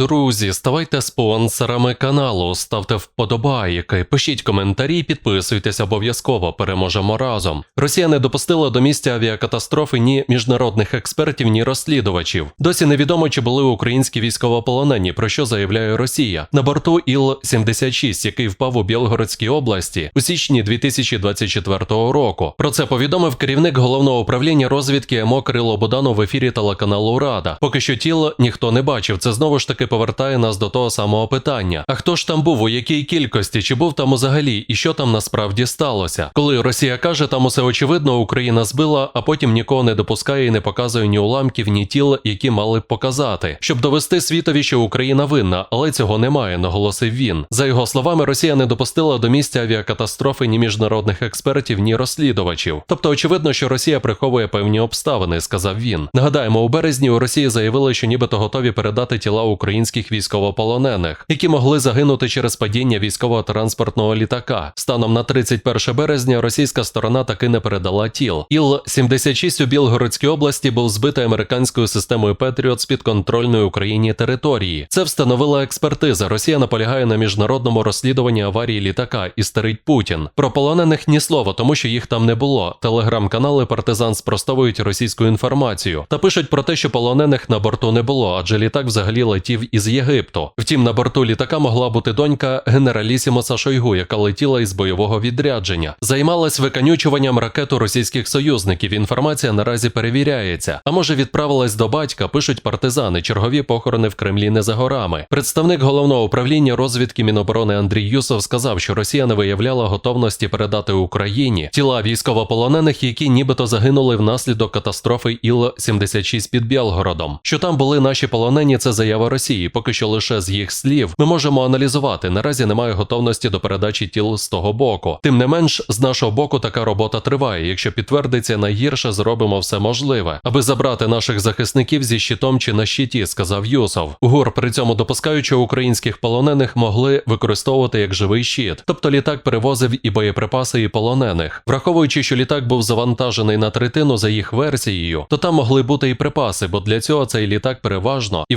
Друзі, ставайте спонсорами каналу, ставте вподобайки, пишіть коментарі, підписуйтесь обов'язково. Переможемо разом. Росія не допустила до місця авіакатастрофи ні міжнародних експертів, ні розслідувачів. Досі невідомо, чи були українські військовополонені, про що заявляє Росія. На борту Іл-76, який впав у Білгородській області у січні 2024 року. Про це повідомив керівник головного управління розвідки МО Кирило Буданов в ефірі телеканалу Рада. Поки що тіло ніхто не бачив. Це знову ж таки повертає нас до того самого питання. А хто ж там був, у якій кількості, чи був там взагалі, і що там насправді сталося? Коли Росія каже, там усе очевидно, Україна збила, а потім нікого не допускає і не показує ні уламків, ні тіл, які мали б показати, щоб довести світові, що Україна винна, але цього немає, наголосив він. За його словами, Росія не допустила до місця авіакатастрофи ні міжнародних експертів, ні розслідувачів. Тобто, очевидно, що Росія приховує певні обставини, сказав він. Нагадаємо, у березні у Росії заявили, що нібито готові передати тіла українських військовополонених, які могли загинути через падіння військового транспортного літака. Станом на 31 березня російська сторона таки не передала тіл. Іл-76 у Білгородській області був збитий американською системою Петріот з підконтрольної Україні території. Це встановила експертиза. Росія наполягає на міжнародному розслідуванні аварії літака і старить Путін. Про полонених ні слова, тому що їх там не було. Телеграм-канали Партизан спростовують російську інформацію та пишуть про те, що полонених на борту не було, адже літак взагалі летів із Єгипту. Втім, на борту літака могла бути донька генералісімоса Шойгу, яка летіла із бойового відрядження. Займалась виконючуванням ракет у російських союзників. Інформація наразі перевіряється. А може відправилась до батька, пишуть партизани. Чергові похорони в Кремлі не за горами. Представник головного управління розвідки Міноборони Андрій Юсов сказав, що Росія не виявляла готовності передати Україні тіла військовополонених, які нібито загинули внаслідок катастрофи Іл-76 під Білгородом. Що там були наші полонені, це заява Росії. Поки що лише з їх слів ми можемо аналізувати. Наразі немає готовності до передачі тіл з того боку. Тим не менш, з нашого боку така робота триває. Якщо підтвердиться, найгірше зробимо все можливе, аби забрати наших захисників зі щитом чи на щиті, сказав Юсов. ГУР при цьому допускають, що українських полонених могли використовувати як живий щит, тобто літак перевозив і боєприпаси, і полонених, враховуючи, що літак був завантажений на третину за їх версією, то там могли бути і припаси, бо для цього цей літак переважно і